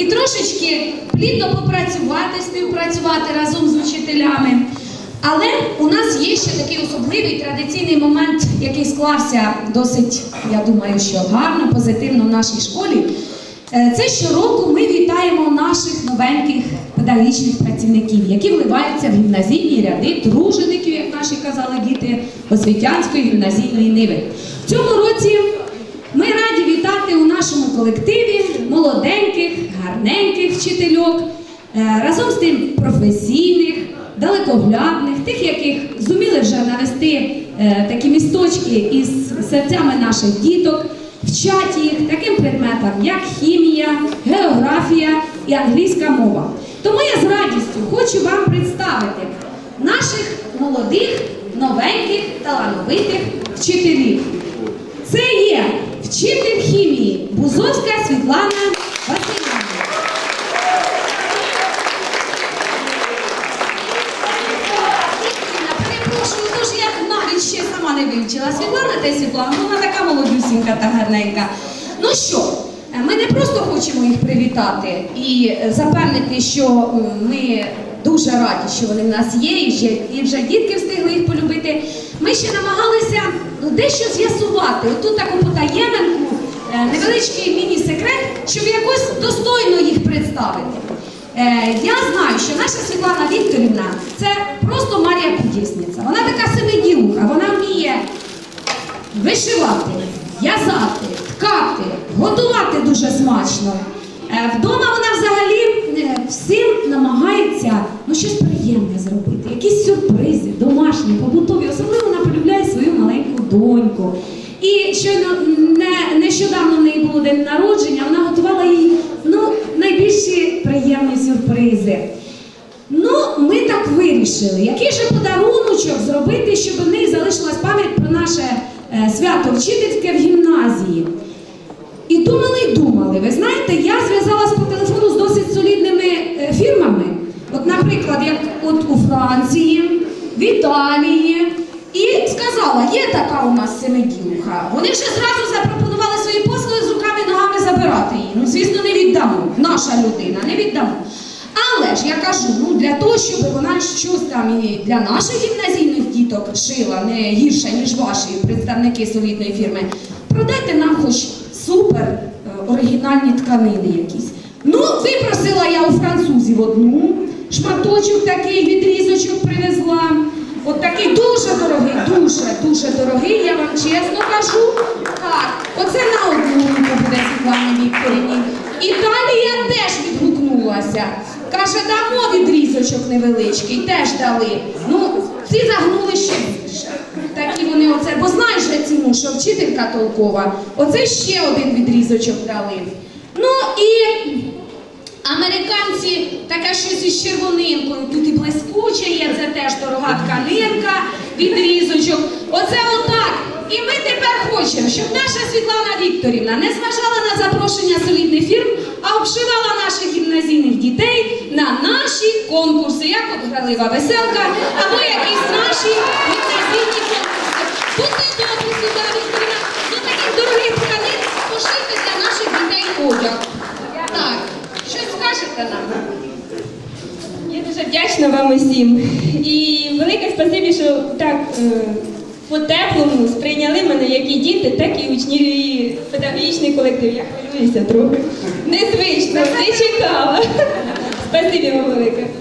і трошечки плідно попрацювати, співпрацювати разом з вчителями. Але у нас є ще такий особливий традиційний момент, який склався досить, я думаю, що гарно, позитивно в нашій школі. Е, Це щороку ми вітаємо наших новеньких педагогічних працівників, які вливаються в гімназійні ряди тружеників, як наші казали діти освітянської гімназійної ниви. В цьому році ми раді вітати у нашому колективі молоденьких, гарненьких вчительок, е, разом з тим професійних, далекоглядних, тих, яких зуміли вже навести е, такі місточки із серцями наших діток, вчать їх таким предметам, як хімія, географія і англійська мова. Тому я з радістю хочу вам представити наших молодих, новеньких, талановитих вчителів. Це є вчитель хімії Бузовська Світлана Васильівна. Світлана, Перепрошую, тож я навіть ще сама. Світлана та Світлана, ну, вона така молодюсінька та гарненька. Ну що, е, ми не просто хочемо їх привітати і е, запевнити, що ми дуже раді, що вони в нас є, і вже, і вже дітки встигли їх полюбити. Ми ще намагалися ну, дещо з'ясувати. Отут таку потаєминку, е, невеличкий міні-секрет, щоб якось достойно їх представити. Я знаю, що наша Світлана Вікторівна це просто Марія Кудісниця. Вона така семиділуха, вона вміє вишивати, в'язати, ткати, готувати дуже смачно. Е, Вдома вона взагалі е, всім намагається ну, щось приємне зробити, якісь сюрпризи, домашні, побутові. Особливо вона полюбляє свою маленьку доньку. І щойно не, нещодавно в неї було день народження, вона готувала їй ну, найбільші приємні сюрпризи. Ну, ми так вирішили, який же подаруночок зробити, щоб в неї залишилась пам'ять про наше свято вчительське в гімназії. І думали, і думали. Ви знаєте, я зв'язалась по телефону з досить солідними е, фірмами. От, наприклад, як от у Франції, в Італії. І сказала, є така у нас семиділуха. Вони вже зразу запропонували свої послуги з руками і ногами забирати її. Ну, звісно, не віддамо. Наша людина, не віддамо. Але ж я кажу, ну для того, щоб вона щось там і для наших гімназійних діток шила не гірше, ніж ваші представники солідної фірми, продайте нам хоч супер е, оригінальні тканини якісь. Ну, випросила я у французів одну, шматочок такий відрізочок привезла. От такий дуже дорогий, дуже, дуже дорогий, я вам чесно кажу. Так, оце на одну руку буде Світлані Вікторівні. Італія теж відгукнулася. Каже, дамо відрізочок невеличкий, теж дали. Ну, ці загнули ще більше. Такі вони оце, бо знаєш же ціну, що вчителька толкова. Оце ще один відрізочок дали. Ну і Американці таке щось із червонинкою. Тут і блискуче є, це теж дорога тканинка, відрізочок. Оце отак. І ми тепер хочемо, щоб Світлана Вікторівна не зважала на запрошення солідних фірм, а обшивала наших гімназійних дітей на наші конкурси, як от гралива веселка, або якісь наші гімназійні конкурси. Будьте добрі, Світлана Вікторівна, до таких дорогих тканин пошити для наших дітей одяг. Так, щось скажете нам? Я дуже вдячна вам усім. І велике спасибі, що так е, по-теплому сприйняли мене як і діти, так і учні і педагогічний колектив. Я хвилююся трохи. Незвично, не чекала. Спасибі вам.